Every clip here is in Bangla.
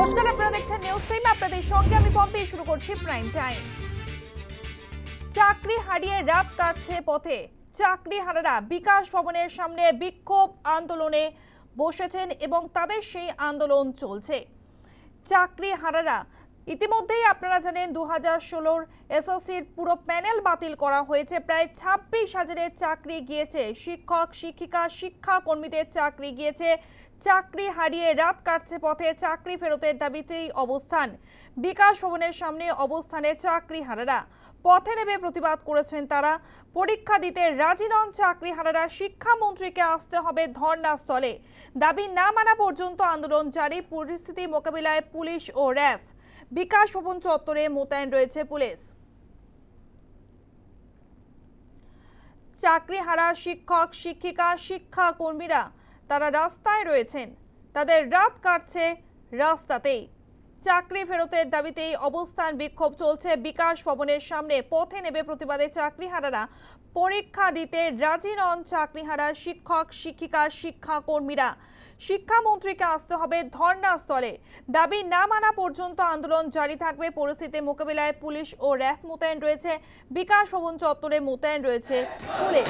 নমস্কার, আপনারা দেখছেন নিউজ টাইম আপনাদের সঙ্গে আমি পম্পি, শুরু করছি প্রাইম টাইম চাকরি হারিয়ে রাত কাটছে পথে। চাকরি হারারা বিকাশ ভবনের সামনে বিক্ষোভ আন্দোলনে বসেছেন এবং তাদের সেই আন্দোলন চলছে। চাকরি হারারা ইতিমধ্যেই আপনারা জানেন দু হাজার ষোলোর এসএসসির পুরো প্যানেল বাতিল করা হয়েছে। প্রায় ছাব্বিশ হাজারের চাকরি গিয়েছে। শিক্ষক, শিক্ষিকা শিক্ষা কর্মীদের চাকরি গিয়েছে। চাকরি হারিয়ে রাত কাটছে পথে, চাকরি ফেরতের দাবিতেই অবস্থান। বিকাশ ভবনের সামনে অবস্থানে চাকরি হারারা। পথে নেমে প্রতিবাদ করেছেন তারা। পরীক্ষা দিতে রাজি নন চাকরি হারারা। শিক্ষামন্ত্রীকে আসতে হবে ধর্ণাস্থলে দাবি না মানা পর্যন্ত আন্দোলন জারি। পরিস্থিতি মোকাবিলায় পুলিশ ও র্যাফ। বিকাশ ভবন চত্বরে মোতায়েন রয়েছে পুলিশ। চাকরিহারা শিক্ষক, শিক্ষিকা শিক্ষা কর্মীরা তারা রাস্তায় রয়েছেন। তাদের রাত কাটছে রাস্তাতেই। চাকরি ফেরতের দাবিতেই অবস্থান বিক্ষোভ চলছে বিকাশ ভবনের সামনে। পথে নেবে প্রতিবাদে চাকরিহারারা পরীক্ষা দিতে রাজি নন চাকরিহারা শিক্ষক, শিক্ষিকা শিক্ষা কর্মীরা শিক্ষামন্ত্রীকে আসতে হবে ধর্নাস্থলে। দাবি না মানা পর্যন্ত আন্দোলন জারি থাকবে। পরিস্থিতি মোকাবিলায় পুলিশ ও র্যাফ মোতায়েন রয়েছে। বিকাশ ভবন চত্বরে মোতায়েন রয়েছে পুলিশ।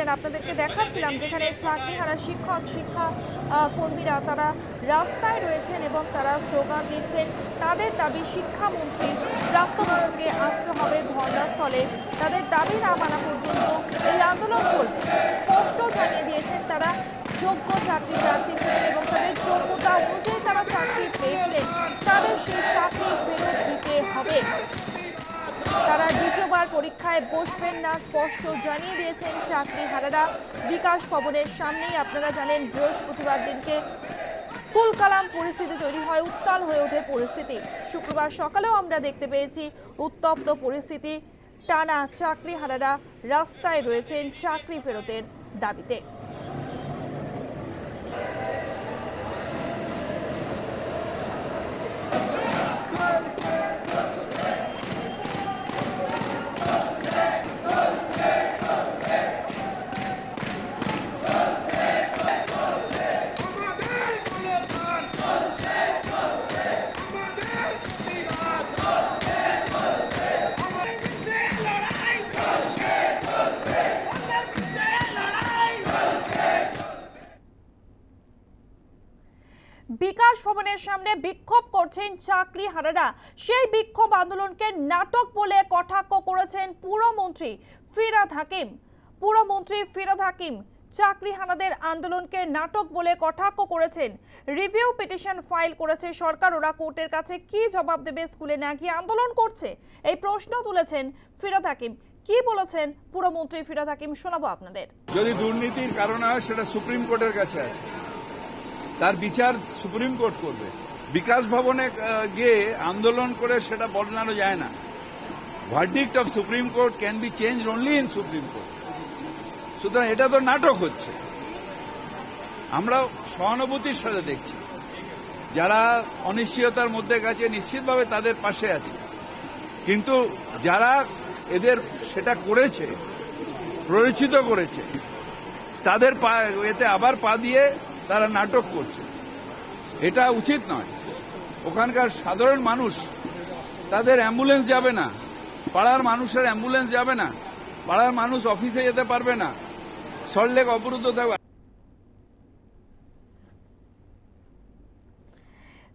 শুনছিলেন আপনাদেরকে দেখাচ্ছিলাম যেখানে চাকরিহারা শিক্ষক, শিক্ষা কর্মীরা তারা রাস্তায় রয়েছেন এবং তারা স্লোগান দিচ্ছেন, তাদের দাবি শিক্ষামন্ত্রী প্রাপ্ত আসতে হবে ধর্ণাস্থলে তাদের দাবি না মানা পর্যন্ত এই আন্দোলন চলবে। স্পষ্ট জানিয়ে দিয়েছেন তারা যোগ্য চাকরি প্রার্থী ছিলেন এবং তাদের যোগ্যতা অনুযায়ী তারা চাকরি পেয়েছিলেন। তাদের সেই দ্বিতীয়বার পরীক্ষায় বসবেন না, স্পষ্ট জানিয়ে দিয়েছেন চাকরি হারারা। বিকাশ ভবনের সামনেই আপনারা জানেন, বৃহস্পতিবার দিনকে তুলকালাম পরিস্থিতি তৈরি হয়, উত্তাল হয়ে ওঠে পরিস্থিতি। শুক্রবার সকালেও আমরা দেখতে পেয়েছি, উত্তপ্ত পরিস্থিতি। টানা চাকরি হারারা রাস্তায় রয়েছেন চাকরি ফেরতের দাবিতে। ভবনের সামনে বিক্ষোভ করছেন চাকরি হারারা। সেই বিক্ষোভ আন্দোলনকে নাটক বলে কটাক্ষ করেছেন পুরমন্ত্রী ফিরাদ হাকিম। পুরমন্ত্রী ফিরাদ হাকিম চাকরি হানাদের আন্দোলনকে নাটক বলে কটাক্ষ করেছেন। রিভিউ পিটিশন ফাইল করেছে সরকার। ওরা কোর্টের কাছে কি জবাব দেবে, স্কুলে না গিয়ে আন্দোলন করছে? এই প্রশ্ন তুলেছেন ফিরাদ হাকিম। কি বলেছেন পুরমন্ত্রী ফিরাদ হাকিম শোনাবো আপনাদের। যদি দুর্নীতির কারণে হয়, সেটা সুপ্রিম কোর্টের কাছে আছে। তার বিচার সুপ্রিম কোর্ট করবে। বিকাশ ভবনে গিয়ে আন্দোলন করে সেটা বদলানো যায় না। Verdict of Supreme Court can be change only in Supreme Court সুতরাং এটা তো নাটক হচ্ছে। আমরা সহানুভূতির সাথে দেখছি। যারা অনিশ্চয়তার মধ্যে গেছে, নিশ্চিতভাবে তাদের পাশে আছে। কিন্তু যারা এদের সেটা করেছে, প্ররোচিত করেছে, তাদের পা, এতে আবার পা দিয়ে তারা নাটক করছে। এটা উচিত নয়। ওখানকার সাধারণ মানুষ, তাদের অ্যাম্বুলেন্স যাবে না। পাড়ার মানুষের অ্যাম্বুলেন্স যাবে না। পাড়ার মানুষ অফিসে যেতে পারবে না। সল্টলেক অবরুদ্ধ থাকবে।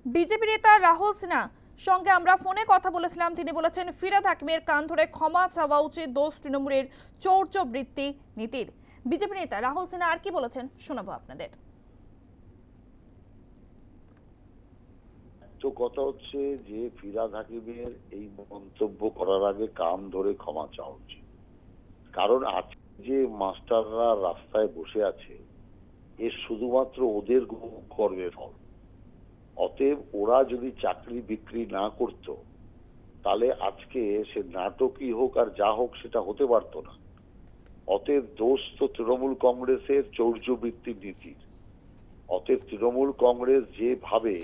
বিজেপি নেতা রাহুল সিনহা, সঙ্গে আমরা ফোনে কথা বলেছিলাম। তিনি বলেছেন, ফিরাদ হাকিমের কান ধরে ক্ষমা চাওয়া উচিত দোষ তৃণমূলের চৌর্যবৃত্তি নীতির। বিজেপি নেতা রাহুল সিনহা আর কি বলেছেন, শোনাবো আপনাদের। তো কথা হচ্ছে যে ফিরাদ হাকিমের এই মন্তব্য করার আগে কান ধরে ক্ষমা চাওয়া উচিত। কারণ আজকে যে মাস্টাররা রাস্তায় বসে আছে, এ শুধুমাত্র ওদের কর্মের ফল। অতএব ওরা যদি চাকরি বিক্রি না করত, তাহলে আজকে সে নাটকই হোক আর যা হোক সেটা হতে পারতো না। অতএব দোষ তো তৃণমূল কংগ্রেসের চৌর্যবৃত্তির নীতির। অতএব তৃণমূল কংগ্রেস যেভাবে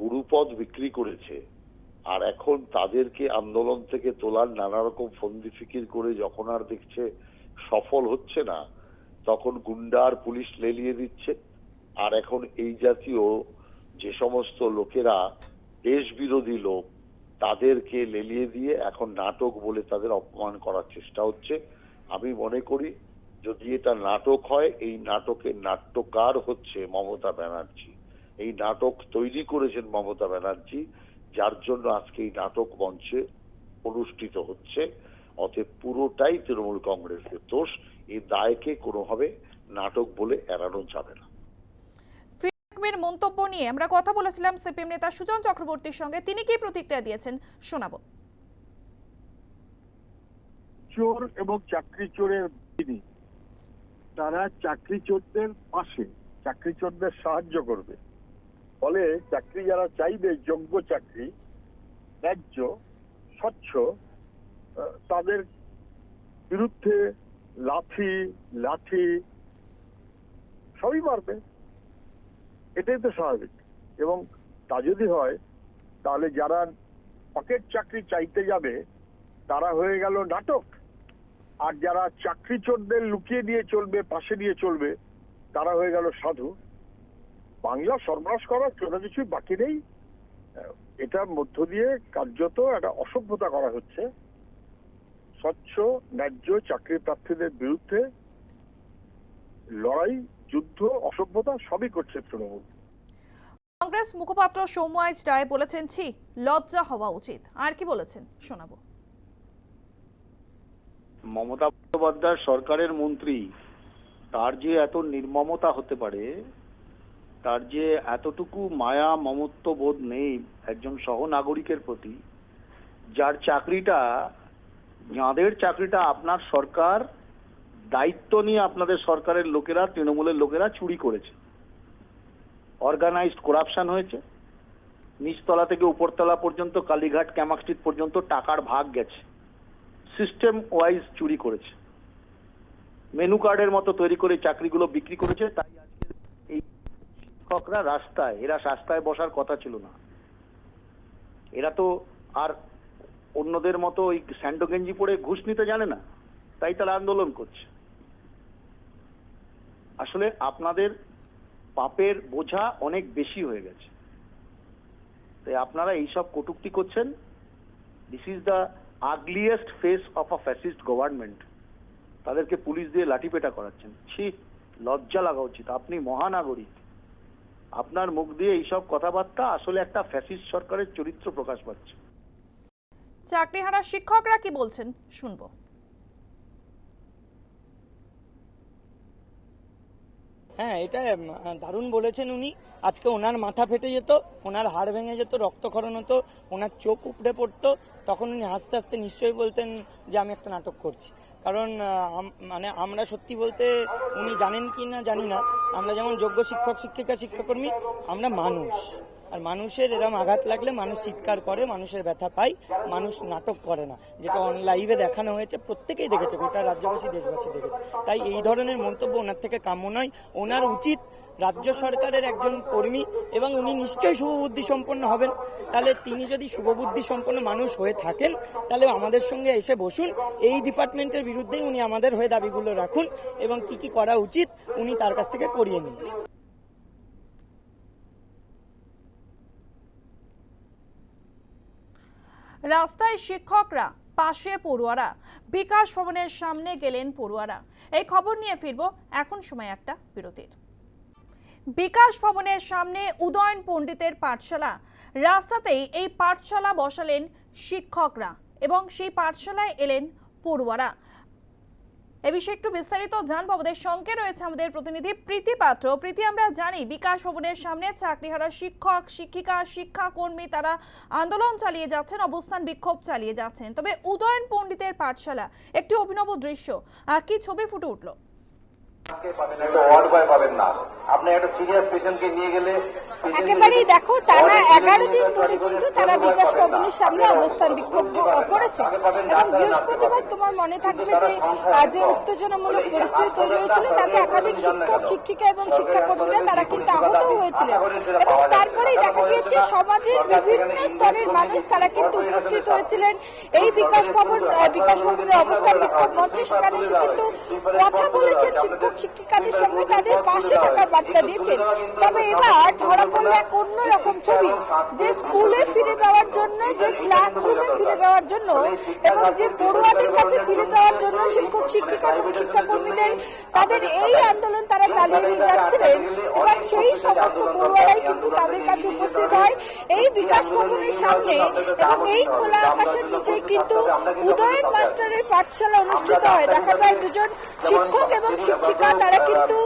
গুরুপদ বিক্রি করেছে। আর এখন তাদেরকে আন্দোলন থেকে তোলার নানা রকম ফন্দি ফিকির করে যখন আর দেখছে সফল হচ্ছে না, তখন গুন্ডা আর পুলিশ লেলিয়ে দিচ্ছে। আর এখন এই জাতীয় যে সমস্ত লোকেরা দেশ বিরোধী লোক, তাদেরকে লেলিয়ে দিয়ে এখন নাটক বলে তাদের অপমান করার চেষ্টা হচ্ছে। আমি মনে করি, যদি এটা নাটক হয়, এই নাটকের নাট্যকার হচ্ছে মমতা ব্যানার্জি। এই নাটক তৈরি করেছেন মমতা ব্যানার্জি যার জন্য আজকে এই নাটক মঞ্চে অনুষ্ঠিত হচ্ছে। অতএব পুরোটাই তৃণমূল কংগ্রেসের দোষ। এই দায়কে কোনোভাবে নাটক বলে এড়ানো যাবে না। মন্তব্য নিয়ে আমরা কথা বলেছিলাম সিপিএম নেতা সুজন চক্রবর্তীর সঙ্গে। তিনি কি প্রতিক্রিয়া দিয়েছেন শোনাবো। চোর এবং চাকরি চোরের তিনি তারা চাকরি চোরদের পাশে চাকরি চোরদের সাহায্য করবে। ফলে চাকরি যারা চাইবে, যোগ্য চাকরি, ন্যায্য, স্বচ্ছ তাদের বিরুদ্ধে লাঠি লাঠি সবই মারবে। এটাই তো স্বাভাবিক। এবং তা যদি হয়, তাহলে যারা পকেট চাকরি চাইতে যাবে, তারা হয়ে গেল নাটক। আর যারা চাকরি চোরদের লুকিয়ে দিয়ে চলবে, পাশে দিয়ে চলবে, তারা হয়ে গেল সাধু। বাংলা সর্বনাশ করার কোনো কিছুই বাকি নেই। এটার মধ্য দিয়ে কার্যত একটা অসভ্যতা করা হচ্ছে। স্বচ্ছ ন্যায্য চাকরি প্রার্থীদের বিরুদ্ধে লড়াই যুদ্ধ অসভ্যতা সবই করছে তৃণমূল। কংগ্রেস মুখপাত্র সৌম্য রায় বলেছেন ছি লজ্জা হওয়া উচিত। আর কি বলেছেন? শোনাবো। মমতা বন্দ্যোপাধ্যায় সরকারের মন্ত্রী তার যে এত নির্মমতা হতে পারে তার যে এতটুকু মায়া মমত্ব বোধ নেই একজন সহনাগরিকের প্রতি, যার চাকরিটা, যাঁদের চাকরিটা আপনার সরকার দায়িত্ব নিয়ে আপনাদের সরকারের লোকেরা, তৃণমূলের লোকেরা চুরি করেছে। অর্গানাইজড করাপশন হয়েছে। নিচতলা থেকে উপরতলা পর্যন্ত, কালীঘাট, ক্যামাক স্ট্রিট পর্যন্ত টাকার ভাগ গেছে। সিস্টেম ওয়াইজ চুরি করেছে। মেনু কার্ডের মতো তৈরি করে চাকরিগুলো বিক্রি করেছে। শিক্ষকরা রাস্তায়, এরা রাস্তায় বসার কথা ছিল না। এরা তো আর অন্যদের মতো ওই স্যান্ডো গেঞ্জি পরে ঘুষ নিতে জানে না, তাই তারা আন্দোলন করছে। আসলে আপনাদের পাপের বোঝা অনেক বেশি হয়ে গেছে। তাই আপনারা এইসব কটুক্তি করছেন। This is the ugliest face of a fascist government তাদেরকে পুলিশ দিয়ে লাঠিপেটা করাচ্ছেন। ছি, লজ্জা লাগা উচিত। আপনি মহানাগরিক। আপনার মুখ দিয়ে এইসব কথাবার্তা আসলে একটা ফ্যাসিস্ট সরকারের চরিত্র প্রকাশ পাচ্ছে। চাকরিহারা শিক্ষকরা কি বলছেন? শুনব। হ্যাঁ এটা দারুণ বলেছেন উনি। আজকে ওনার মাথা ফেটে যেত, ওনার হাড় ভেঙে যেত, রক্তক্ষরণ হতো, ওনার চোখ উপড়ে পড়তো। তখন উনি আস্তে আস্তে নিশ্চয়ই বলতেন যে, আমি একটা নাটক করছি। কারণ মানে আমরা সত্যি বলতে উনি জানেন কি না জানি না। আমরা যেমন যোগ্য শিক্ষক, শিক্ষিকা, শিক্ষাকর্মী, আমরা মানুষ। আর মানুষের এরম আঘাত লাগলে মানুষ চিৎকার করে, মানুষের ব্যথা পায়, মানুষ নাটক করে না। যেটা অন লাইভে দেখানো হয়েছে, প্রত্যেকেই দেখেছে, গোটা রাজ্যবাসী, দেশবাসী দেখেছে। তাই এই ধরনের মন্তব্য ওনার থেকে কাম্য নয়। ওনার উচিত রাজ্য সরকারের একজন কর্মী এবং উনি নিশ্চয়ই শুভবুদ্ধি সম্পন্ন হবেন। তাহলে তিনি যদি শুভবুদ্ধি সম্পন্ন মানুষ হয়ে থাকেন, তাহলে আমাদের সঙ্গে এসে বসুন। এই ডিপার্টমেন্টের বিরুদ্ধেই উনি আমাদের হয়ে দাবিগুলো রাখুন এবং কি কি করা উচিত, উনি তার কাছ থেকে করিয়ে নিন। রাস্তায় শিক্ষকরা, পাশে পড়ুয়ারা, বিকাশ ভবনের সামনে গেলেন পড়ুয়ারা। এই খবর নিয়ে ফিরবো এখন সময় একটা বিরতির। বিকাশ ভবনের সামনে উদয়ন পণ্ডিতের পাঠশালা। রাস্তাতেই এই পাঠশালা বসালেন শিক্ষকরা এবং সেই পাঠশালায় এলেন পড়ুয়ারা। এ বিষয়ে একটু বিস্তারিত জানব। আমাদের সঙ্গে রয়েছে আমাদের প্রতিনিধি প্রীতি পাত্র। প্রীতি, আমরা জানি বিকাশ ভবনের সামনে চাকরিহারা শিক্ষক, শিক্ষিকা শিক্ষা কর্মী তারা আন্দোলন চালিয়ে যাচ্ছেন, অবস্থান বিক্ষোভ চালিয়ে যাচ্ছেন। তবে উদয়ন পণ্ডিতের পাঠশালা একটি অভিনব দৃশ্য। কি ছবি ফুটে উঠল? পাবেন না। আপনি একটা সিরিয়াস পেশেন্টকে নিয়ে গেলে একেবারেই দেখো টানা এগারো দিন ধরে কিন্তু তারা বিকাশ ভবনের সামনে অবস্থান বিক্ষোভ করেছে। এবং বৃহস্পতিবার তোমার মনে থাকবে যে যে উত্তেজনামূলক পরিস্থিতি তৈরি হয়েছিল তাতে একাধিক শিক্ষক শিক্ষিকা এবং শিক্ষাকর্মীরা তারা কিন্তু আহত হয়েছিলেন। এবং তারপরেই দেখা গিয়েছে সমাজের বিভিন্ন স্তরের মানুষ তারা কিন্তু উপস্থিত হয়েছিলেন। এই বিকাশ ভবন বিকাশ ভবনের অবস্থান বিক্ষোভ মঞ্চে সেখানে কিন্তু কথা বলেছেন শিক্ষক শিক্ষিকাদের সঙ্গে তাদের পাশে থাকার বার্তা দিয়েছেন। তবে এবার ধরা পড়ল এক অন্যরকম ছবি, যে স্কুলে ফিরে যাওয়ার জন্য, যে ক্লাসরুমে ফিরে যাওয়ার জন্য এবং যে পড়ুয়াদের কাছে ফিরে যাওয়ার জন্য শিক্ষক, শিক্ষিকা এবং শিক্ষাকর্মীদের, তাদের এই আন্দোলন তারা চালিয়ে নিয়ে যাচ্ছিলেন। এবার সেই সমস্ত পড়ুয়ারাই কিন্তু তাদের কাছে উপস্থিত হয় এই বিকাশ ভবনের সামনে এবং এই খোলা আকাশের নিচে কিন্তু উদয়ন মাস্টারের পাঠশালা অনুষ্ঠিত হয়। দেখা যায় দুজন শিক্ষক এবং শিক্ষিকা, তারা কিন্তু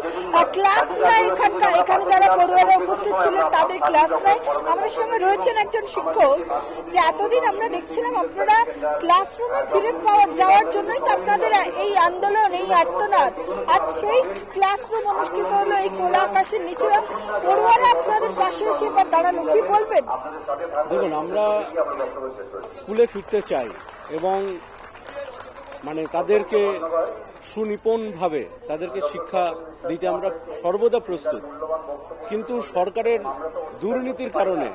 ক্লাস নেয় এখানকার এখানে যারা পড়ুয়ারা উপস্থিত ছিলেন তাদের ক্লাস নেয় আমাদের সঙ্গে রয়েছেন একজন শিক্ষক, যে এতদিন আমরা দেখছিলাম আপনারা ক্লাসরুমে ফিরে পাওয়া যাওয়ার জন্যই তো আপনাদের এই আন্দোলন, এই আর্তনাদ। আজ সেই ক্লাসরুম অনুষ্ঠিত হলো এই খোলা আকাশের নিচে। পড়ুয়ারা আপনাদের পাশে এসে এবার দাঁড়ানো কি বলবেন? দেখুন, আমরা স্কুলে ফিরতে চাই এবং মানে তাদেরকে সুনিপুণভাবে তাদেরকে শিক্ষা দিতে আমরা সর্বদা প্রস্তুত। কিন্তু সরকারের দুর্নীতির কারণে,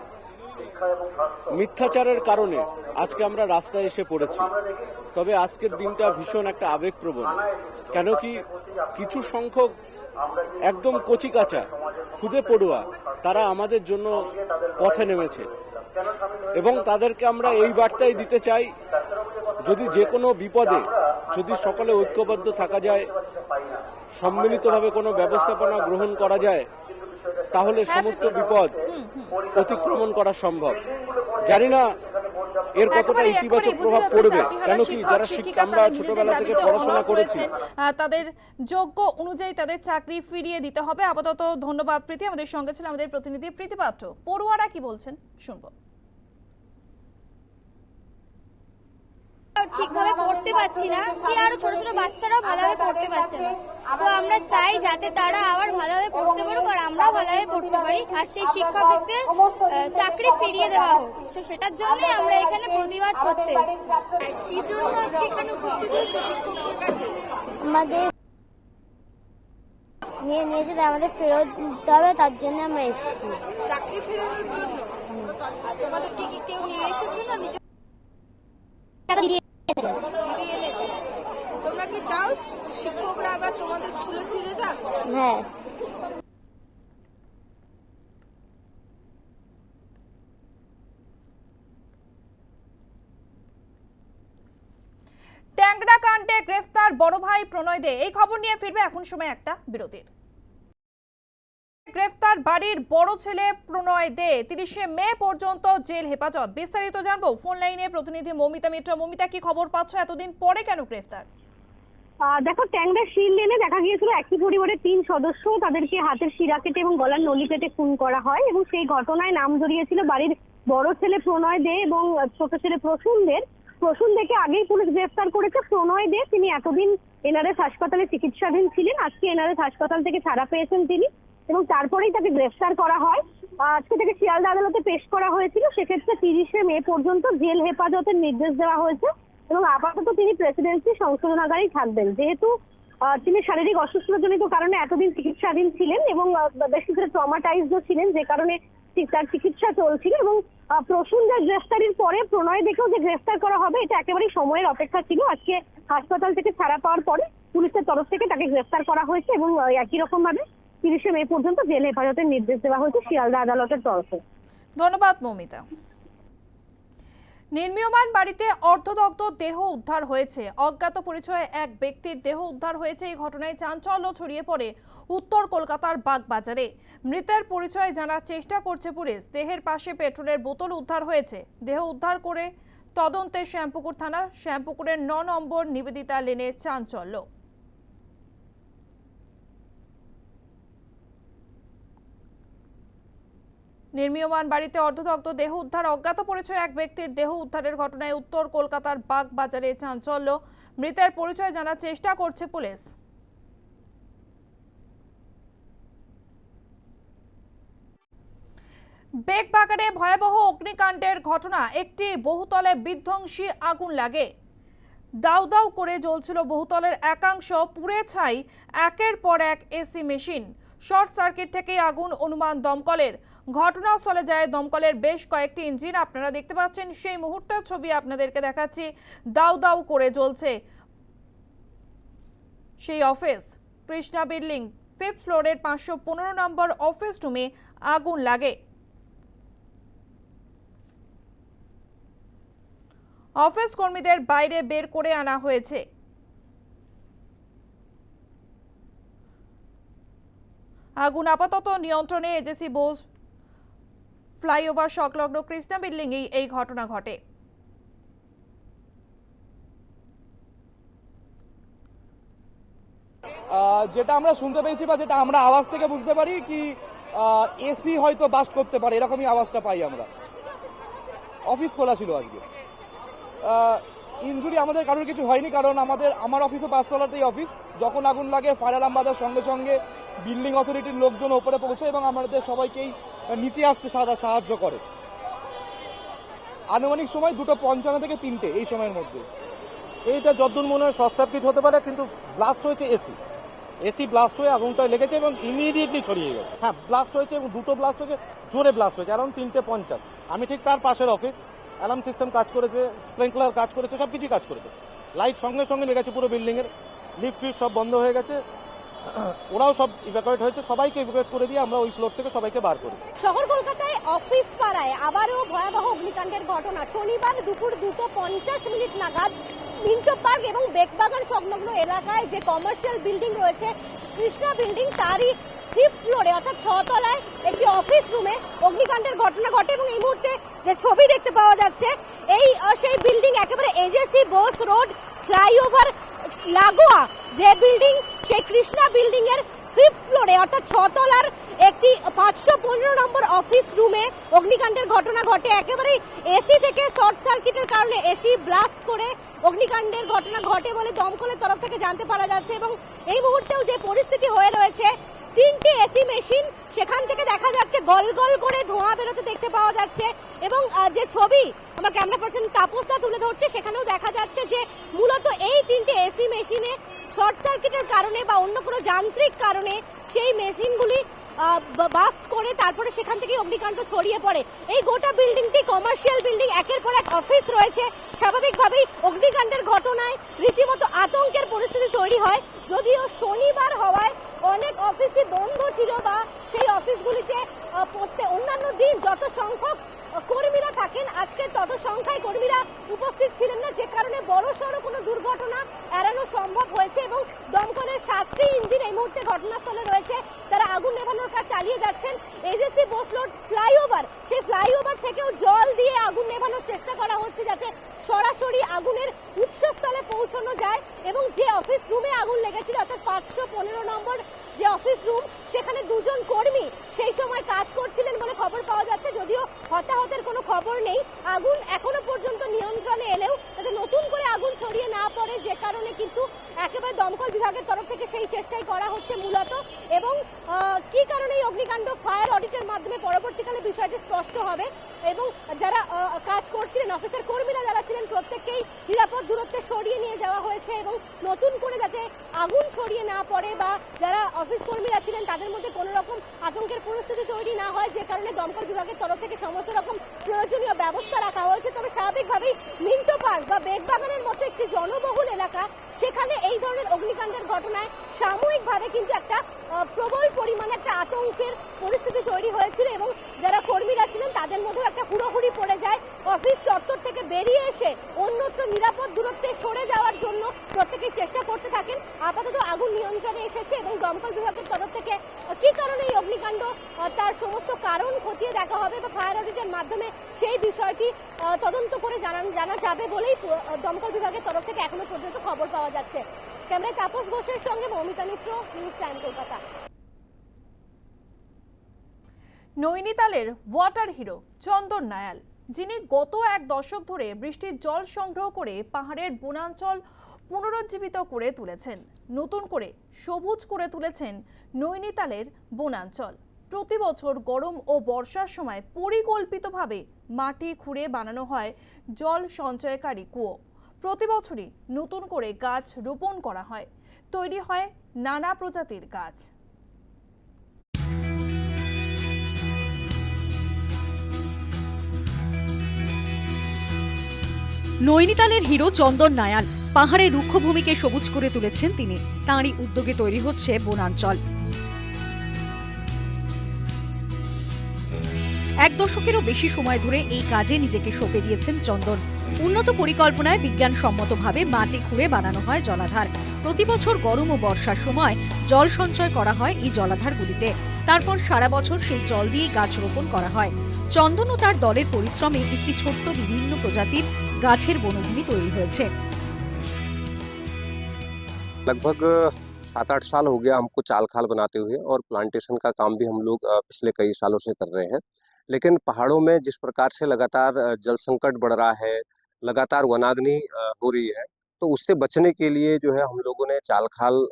মিথ্যাচারের কারণে আজকে আমরা রাস্তায় এসে পড়েছি। তবে আজকের দিনটা ভীষণ একটা আবেগপ্রবণ। কেন কি কিছু সংখ্যক একদম কচি কচিকাচা, খুদে পড়ুয়া তারা আমাদের জন্য পথে নেমেছে। এবং তাদেরকে আমরা এই বার্তাই দিতে চাই যদি যে কোনো বিপদে যদি সকলে ঐক্যবদ্ধ থাকা যায় সম্মিলিতভাবে কোনো ব্যবস্থাপনা গ্রহণ করা যায় তাহলে সমস্ত বিপদ অতিক্রমণ করা সম্ভব। জানি না এর কতটা ইতিবাচক প্রভাব পড়বে কেন কি যারা আমরা ছোটবেলা থেকে পড়াশোনা করেছি। তাদের যোগ্য অনুযায়ী তাদের চাকরি ফিরিয়ে দিতে হবে। আপাতত ধন্যবাদ প্রীতি। আমাদের সঙ্গে ছিল আমাদের প্রতিনিধি প্রীতি পাত্র পড়ুয়ারা কি বলছেন? শুনব। ঠিকভাবে পড়তে পারছি না কি আরও ছোট ছোট বাচ্চারাও ভালোভাবে পড়তে পারছে না। তো আমরা চাই যাতে তারা আবার ভালোভাবে পড়তে পারুক আর আমরাও ভালোভাবে পড়তে পারি আর সেই শিক্ষকদের চাকরি ফিরিয়ে দেওয়া হোক। তো সেটার জন্যই আমরা এখানে প্রতিবাদ করতে আমাদের নিয়ে নিয়েছে তাই আমাদের ফেরত দিতে হবে তার জন্য আমরা এসেছি। চাকরি ফেরানোর জন্য? তোমাদেরকে কি কেউ নিয়ে এসেছে না নিজে টাকা দিয়ে দিয়েছে। ফিরিয়ে এনেছে। তোমরা কি চাও শিক্ষকরা আবার তোমাদের স্কুলে ফিরে যাক? হ্যাঁ। ট্যাংরা কাণ্ডে গ্রেফতার বড় ভাই প্রণয় দে। এই খবর নিয়ে ফিরবে এখন সময় একটা বিরতির। গ্রেফতার বাড়ির বড় ছেলে প্রণয় দে। তিরিশে মে পর্যন্ত জেল হেফাজত। বিস্তারিত জানব। ফোন লাইনে প্রতিনিধি মমিতা মিত্র। মমিতা, কি খবর পাচ্ছ? এতদিন পরে কেন গ্রেফতার? দেখো, ট্যাংরা শিল লেনে দেখা গিয়েছিল একই পরিবারের তিন সদস্য। তাদেরকে হাতের শিরা কেটে এবং গলার নলি কেটে খুন করা হয় এবং সেই ঘটনায় নাম জড়িয়েছিল বাড়ির বড় ছেলে প্রণয় দে এবং ছোট ছেলে প্রসূন দের প্রসূন দেকে আগেই পুলিশ গ্রেফতার করেছে। প্রণয় দে, তিনি এতদিন এনআরএস হাসপাতালে চিকিৎসাধীন ছিলেন। আজকে এনআরএস হাসপাতাল থেকে ছাড়া পেয়েছেন তিনি। এবং তারপরেই তাকে গ্রেফতার করা হয়। আজকে তাকে শিয়ালদা আদালতে পেশ করা হয়েছিল। সেক্ষেত্রে তিরিশে মে পর্যন্ত জেল হেফাজতের নির্দেশ দেওয়া হয়েছে এবং আপাতত তিনি প্রেসিডেন্সি সংশোধনাগারেই থাকবেন। যেহেতু তিনি শারীরিক অসুস্থতাজনিত কারণে এতদিন চিকিৎসাধীন ছিলেন এবং বেশি করে ট্রমাটাইজড ছিলেন, যে কারণে তার চিকিৎসা চলছিল এবং প্রসূনদের গ্রেফতারির পরে প্রণয় দেখেও যে গ্রেফতার করা হবে, এটা একেবারেই সময়ের অপেক্ষা ছিল। আজকে হাসপাতাল থেকে ছাড়া পাওয়ার পরে পুলিশের তরফ থেকে তাকে গ্রেফতার করা হয়েছে এবং একই রকম ভাবে তিরিশে মে পর্যন্ত জেল হেফাজতের নির্দেশ দেওয়া হয়েছে শিয়ালদা আদালতের তরফে। ধন্যবাদ, মমিতা। নির্মীয়মান বাড়িতে অর্ধদগ্ধ দেহ উদ্ধার হয়েছে। অজ্ঞাত পরিচয়ে এক ব্যক্তির দেহ উদ্ধার হয়েছে। এই ঘটনায় চাঞ্চল্য ছড়িয়ে পড়ে উত্তর কলকাতার বাগবাজারে। মৃতের পরিচয় জানার চেষ্টা করছে পুলিশ। দেহের পাশে পেট্রোলের বোতল উদ্ধার হয়েছে। দেহ উদ্ধার করে তদন্তে শ্যামপুকুর থানা, শ্যামপুকুরের ন নম্বর নিবেদিতা লেনে চাঞ্চল্য। নির্মীয়মান বাড়িতে অর্ধদগ্ধ দেহ উদ্ধার অজ্ঞাত পরিচয় এক ব্যক্তির। দেহ উদ্ধারের ঘটনায় উত্তর কলকাতার বাগবাজারে চাঞ্চল্য। মৃতের পরিচয় জানার চেষ্টা করছে পুলিশ। বেগবাগানে ভয়াবহ অগ্নিকাণ্ডের ঘটনা। একটি বহুতলে বিধ্বংসী আগুন লাগে। দাউ দাউ করে জ্বলছিল বহুতলের একাংশ। পুড়ে ছাই একের পর এক এসি মেশিন। শর্ট সার্কিট থেকে আগুন অনুমান দমকলের। ঘটনাস্থলে যায় দমকলের বেশ কয়েকটি ইঞ্জিন। আপনারা দেখতে পাচ্ছেন সেই মুহূর্তের ছবি আপনাদেরকে দেখাচ্ছি। দাউ দাউ করে জ্বলছে সেই অফিস। কৃষ্ণা বিল্ডিং, ফিফথ ফ্লোরের পাঁচশো পনেরো নম্বর অফিস রুমে আগুন লাগে। অফিস কর্মীদের বাইরে বের করে আনা হয়েছে। আগুন আপাতত নিয়ন্ত্রণে, এজেসি বোস ফ্লাইওভার সংলগ্ন কৃষ্ণা বিল্ডিং এই ঘটনা ঘটে। যেটা আমরা শুনতে পেয়েছি বা যেটা আমরা আওয়াজ থেকে বুঝতে পারি কি এসি হয়তো বাস্ট করতে পারে, এরকমই আওয়াজটা পাই আমরা। অফিস খোলা ছিল আজকে। ইনজুরি আমাদের কারোর কিছু হয়নি, কারণ আমাদের, আমার অফিসে পাঁচতলাতেই অফিস। যখন আগুন লাগে, ফায়ার বাজার সঙ্গে সঙ্গে বিল্ডিং অথরিটির লোকজন ওপরে পৌঁছায় এবং আমাদের সবাইকেই নিচে আসতে সাহা- সাহায্য করে। আনুমানিক সময় দুটো পঞ্চান্ন থেকে তিনটে এই সময়ের মধ্যে। এইটা যদ্দূর মনে হয় শর্ট সার্কিট হতে পারে, কিন্তু ব্লাস্ট হয়েছে এসি এসি ব্লাস্ট হয়ে আগুনটা লেগেছে এবং ইমিডিয়েটলি ছড়িয়ে গেছে। হ্যাঁ ব্লাস্ট হয়েছে এবং দুটো ব্লাস্ট হয়েছে, জোরে ব্লাস্ট হয়েছে অ্যারাউন্ড তিনটে পঞ্চাশ। আমি ঠিক তার পাশের অফিস অ্যালার্ম সিস্টেম কাজ করেছে স্প্রিংকলার কাজ করেছে সব কিছুই কাজ করেছে। লাইট সঙ্গে সঙ্গে লেগেছে পুরো বিল্ডিংয়ের লিফট ফিফট সব বন্ধ হয়ে গেছে। ওরাও সব ইভ্যাকুয়েট হয়েছে, সবাইকে ইভ্যাকুয়েট করে দিয়ে আমরা ওই ফ্লোর থেকে সবাইকে বার করেছি। শহর কলকাতায় অফিস পাড়ায় আবারও ভয়াবহ অগ্নিকাণ্ডের ঘটনা। শনিবার দুপুর দুটো পঞ্চাশ মিনিট নাগাদ মিন্টো পার্ক এবং বেকবাগান সংলগ্ন এলাকায় যে কমার্শিয়াল বিল্ডিং রয়েছে, কৃষ্ণা বিল্ডিং তারই ফিফথ ফ্লোরে অর্থাৎ ছতলায় একটি অফিস রুমে অগ্নিকাণ্ডের ঘটনা ঘটে এবং এই মুহূর্তে যে ছবি দেখতে পাওয়া যাচ্ছে, এই সেই বিল্ডিং একেবারে এজেসি বোস রোড ফ্লাইওভার লাগোয়া, যে বিল্ডিং সেই কৃষ্ণা বিল্ডিং এর ফিফথ ফ্লোরে অর্থাৎ ছতলার একটি পাঁচশো পনেরো নম্বর অফিস রুমে অগ্নিকাণ্ডের ঘটনা ঘটে। একেবারে এসি থেকে শর্ট সার্কিটের কারণে এসি ব্লাস্ট করে অগ্নিকাণ্ডের ঘটনা ঘটে বলে দমকলের তরফ থেকে জানতে পারা যাচ্ছে এবং এই মুহূর্তেও যে পরিস্থিতি হয়ে রয়েছে তিনটি এসি মেশিন সেখান থেকে দেখা যাচ্ছে গল গল করে ধোঁয়া বেরোতে দেখতে পাওয়া যাচ্ছে। এবং যে ছবি, আমার ক্যামেরা পার্সন তাপসদা তুলে ধরছে, সেখানেও দেখা যাচ্ছে যে মূলত এই তিনটে এসি মেশিনে শর্ট সার্কিটের কারণে বা অন্য কোনো যান্ত্রিক কারণে সেই মেশিনগুলি বাস্ট করে তারপরে সেখান থেকে অগ্নিকাণ্ড ছড়িয়ে পড়ে। এই গোটা বিল্ডিংটি কমার্শিয়াল বিল্ডিং একের পর এক অফিস রয়েছে। স্বাভাবিকভাবেই অগ্নিকাণ্ডের ঘটনায় রীতিমতো আতঙ্কের পরিস্থিতি তৈরি হয়। যদিও শনিবার হওয়ায় অনেক অফিসই বন্ধ ছিল বা সেই অফিসগুলিতে প্রত্যেক অন্যান্য দিন যত সংখ্যক কর্মীরা থাকেন, আজকে তত সংখ্যায় কর্মীরা উপস্থিত ছিলেন না যে কারণে বড় সড়ো কোনো দুর্ঘটনা এড়ানো সম্ভব হয়েছে এবং দমকলের সাতটি ইঞ্জিন এই মুহূর্তে ঘটনাস্থলে রয়েছে তারা আগুন নেভানোর কাজ চালিয়ে যাচ্ছেন এজেসি বোস রোড ফ্লাইওভার সেই ফ্লাইওভার থেকেও জল দিয়ে আগুন নেভানোর চেষ্টা করা হচ্ছে যাতে সরাসরি আগুনের উৎসস্থলে পৌঁছানো যায় এবং যে অফিস রুমে আগুন লেগেছিল অর্থাৎ পাঁচশো পনেরো নম্বর যে অফিস রুম সেখানে দুজন কর্মী সেই সময় কাজ করছিলেন বলে খবর পাওয়া যাচ্ছে যদিও হতাহতের কোনো খবর নেই আগুন এখনও পর্যন্ত নিয়ন্ত্রণে এলেও যাতে নতুন করে আগুন ছড়িয়ে না পড়ে যে কারণে কিন্তু একেবারে দমকল বিভাগের তরফ থেকে সেই চেষ্টাই করা হচ্ছে মূলত। এবং কি কারণে এই অগ্নিকাণ্ড, ফায়ার অডিটের মাধ্যমে পরবর্তীকালে বিষয়টি স্পষ্ট হবে এবং যারা কাজ করছিলেন, অফিসের কর্মীরা যারা ছিলেন, প্রত্যেককেই নিরাপদ দূরত্বে সরিয়ে নিয়ে যাওয়া হয়েছে এবং নতুন করে যাতে আগুন ছড়িয়ে না পড়ে বা যারা অফিস কর্মীরা ছিলেন, তাদের মধ্যে কোনো রকম আতঙ্কের পরিস্থিতি তৈরি না হয়, যে কারণে দমকল বিভাগের তরফ থেকে সমস্ত রকম প্রয়োজনীয় ব্যবস্থা রাখা হয়েছে। তবে স্বাভাবিকভাবেই মিন্টো পার্ক বা বেগবাগানের মতো একটি জনবহুল এলাকা, সেখানে এই ধরনের অগ্নিকাণ্ডের ঘটনায় সাময়িকভাবে কিন্তু একটা প্রবল পরিমাণে একটা আতঙ্কের পরিস্থিতি তৈরি হয়েছিল এবং যারা কর্মীরা ছিলেন তাদের মধ্যেও একটা হুড়োহুড়ি পড়ে যায়। অফিস চত্বর থেকে বেরিয়ে এসে অন্যত্র নিরাপদ দূরত্বে সরে যাওয়ার জন্য প্রত্যেকে চেষ্টা করতে থাকেন। আপাতত আগুন নিয়ন্ত্রণে এসেছে এবং দমকল বিভাগের তরফ থেকে কি কারণে এই অগ্নিকাণ্ড তার সমস্ত কারণ খতিয়ে দেখা হবে বা ফায়ার অডিটের মাধ্যমে সেই বিষয়টি তদন্ত করে জানা জানা যাবে বলেই দমকল বিভাগের তরফ থেকে এখনও পর্যন্ত খবর পাওয়া যাচ্ছে ক্যামেরায় তাপস ঘোষের সঙ্গে মৌমিতা মিত্র, নিউজ টাইম কলকাতা। নৈনিতালের ওয়াটার হিরো চন্দন নায়াল, যিনি গত এক দশক ধরে বৃষ্টির জল সংগ্রহ করে পাহাড়ের বনাঞ্চল পুনরুজ্জীবিত করে তুলেছেন। নতুন করে সবুজ করে তুলেছেন নৈনিতালের বনাঞ্চল। প্রতি বছর গরম ও বর্ষার সময় পরিকল্পিতভাবে মাটি খুঁড়ে বানানো হয় জল সঞ্চয়কারী কুয়ো। প্রতি বছরই নতুন করে গাছ রোপণ করা হয়। তৈরি হয় নানা প্রজাতির গাছ। নৈনিতালের হিরো চন্দন নায়াল পাহাড়ের রুক্ষভূমিকে সবুজ করে তুলেছেন তিনি। তাঁরই উদ্যোগে তৈরি হচ্ছে বনাঞ্চল। এক দশকেরও বেশি সময় ধরে এই কাজে নিজেকে সঁপে দিয়েছেন চন্দন। উন্নত পরিকল্পনায় বিজ্ঞানসম্মতভাবে মাটি খুঁড়ে বানানো হয় জলাধার প্রতি বছর গরম ও বর্ষার সময় জল সঞ্চয় করা হয় এই জলাধারগুলিতে তারপর সারা বছর সেই জল দিয়ে গাছ রোপণ করা হয় চন্দন ও তার দলের পরিশ্রমে একটি ছোট্ট বিভিন্ন প্রজাতির গাছের বনভূমি তৈরি হয়েছে लगभग सात आठ साल हो गया हमको चाल खाल बनाते हुए और प्लांटेशन का काम भी हम लोग अ, पिछले कई सालों से कर रहे हैं लेकिन पहाड़ों में जिस प्रकार से लगातार अ, जल संकट बढ़ रहा है लगातार वनाग्नि हो रही है। तो उससे बचने के लिए जो है हम लोगों ने चाल खाल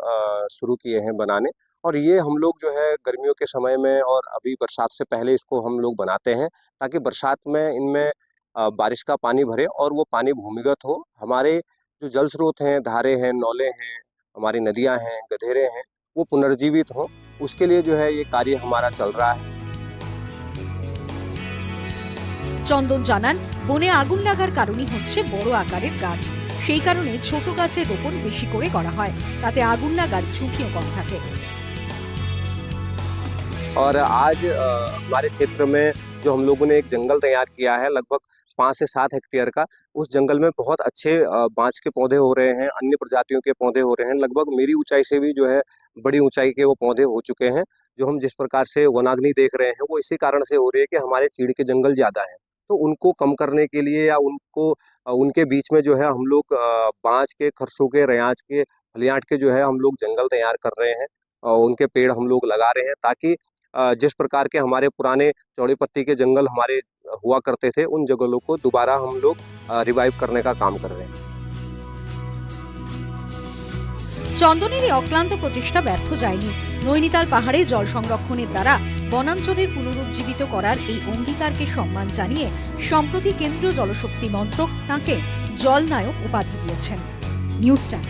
शुरू किए हैं बनाने। और ये हम लोग जो है गर्मियों के समय में और अभी बरसात से पहले इसको हम लोग बनाते हैं ताकि बरसात में इनमें बारिश का पानी भरे और वो पानी भूमिगत हो। हमारे जो जल स्रोत हैं, धारे हैं, नौले हैं, हमारी नदियाँ हैं, गधेरे हैं, वो पुनर्जीवित हों। उसके लिए जो है ये कार्य हमारा चल रहा है। চন্দন জানান বনে আগুন লাগার কারণই হচ্ছে বড় আকারের গাছ সেই কারণে ছোট গাছের রোপণ বেশি করে করা হয় তাতে আগুন লাগার ঝুঁকিও কম থাকে और आज अ, हमारे क्षेत्र में जो हम लोगों ने एक जंगल तैयार किया है लगभग पाँच से सात हेक्टेयर का उस जंगल में बहुत अच्छे अ, बांज के पौधे हो रहे हैं अन्य प्रजातियों के पौधे हो रहे हैं लगभग मेरी ऊंचाई से भी जो है बड़ी ऊंचाई के वो पौधे हो चुके हैं जो हम जिस प्रकार से वनाग्नि देख रहे हैं वो इसी कारण से हो रही है कि हमारे चीड़ के जंगल ज़्यादा हैं तो उनको कम करने के लिए या उनको अ, उनके बीच में जो है हम लोग अ, बांज के खरसों के रयाज के फलियाट के जो है हम लोग जंगल तैयार कर रहे हैं और उनके पेड़ हम लोग लगा रहे हैं ताकि अ, जिस प्रकार के हमारे पुराने चौड़ी पत्ती के जंगल हमारे हुआ करते थे उन जंगलों को दोबारा हम लोग रिवाइव करने का काम कर रहे हैं চন্দনের এই অক্লান্ত প্রচেষ্টা ব্যর্থ যায়নি নৈনিতাল পাহাড়ে জল সংরক্ষণের দ্বারা বনাঞ্চলের পুনরুজ্জীবিত করার এই অঙ্গীকারকে সম্মান জানিয়ে সম্প্রতি কেন্দ্রীয় জলশক্তি মন্ত্রক তাঁকে জল নায়ক উপাধি দিয়েছেন। News time.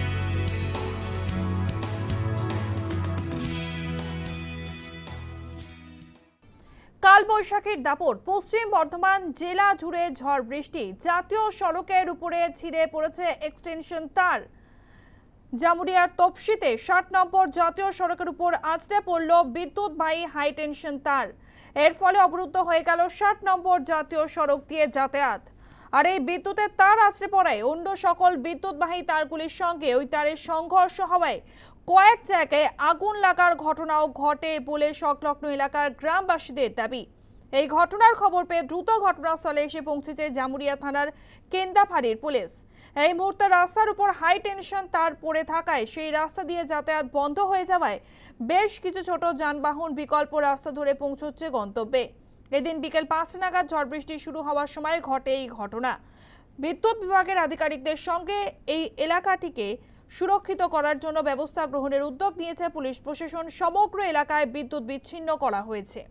কালবৈশাখীর দাপট, পশ্চিম বর্ধমান জেলা জুড়ে ঝড় বৃষ্টি, জাতীয় সড়কের উপরে ছিঁড়ে পড়েছে এক্সটেনশন তার। জামুরিয়ার তপসিতে ষাট নম্বর জাতীয় সড়কের উপর আছড়ে পড়ল বিদ্যুৎবাহী হাই টেনশন তার। এর ফলে অবরুদ্ধ হয়ে গেল ষাট নম্বর জাতীয় সড়ক দিয়ে যাতায়াত। আর এই বিদ্যুতের তার আছড়ে পড়ায় অন্য সকল বিদ্যুৎবাহী তারগুলির সঙ্গে ওই তারের সংঘর্ষ হওয়ায় কয়েক জায়গায় আগুন লাগার ঘটনাও ঘটে বলে সংলগ্ন এলাকার গ্রামবাসীদের দাবি। এই ঘটনার খবর পেয়ে দ্রুত ঘটনাস্থলে এসে পৌঁছেছে জামুরিয়া থানার কেন্দাফাড়ির পুলিশ। এই মুহূর্তে রাস্তার উপর হাই টেনশন তার পড়ে থাকায় সেই রাস্তা দিয়ে যাতায়াত বন্ধ হয়ে যাওয়ায় বেশ কিছু ছোট যানবাহন বিকল্প রাস্তা ধরে পৌঁছচ্ছে গন্তব্যে। এদিন বিকেল পাঁচটা নাগাদ ঝড় বৃষ্টি শুরু হওয়ার সময় ঘটে এই ঘটনা। বিদ্যুৎ বিভাগের আধিকারিকদের সঙ্গে এই এলাকাটিকে সুরক্ষিত করার জন্য ব্যবস্থা গ্রহণের উদ্যোগ নিয়েছে পুলিশ প্রশাসন। সমগ্র এলাকায় বিদ্যুৎ বিচ্ছিন্ন করা হয়েছে।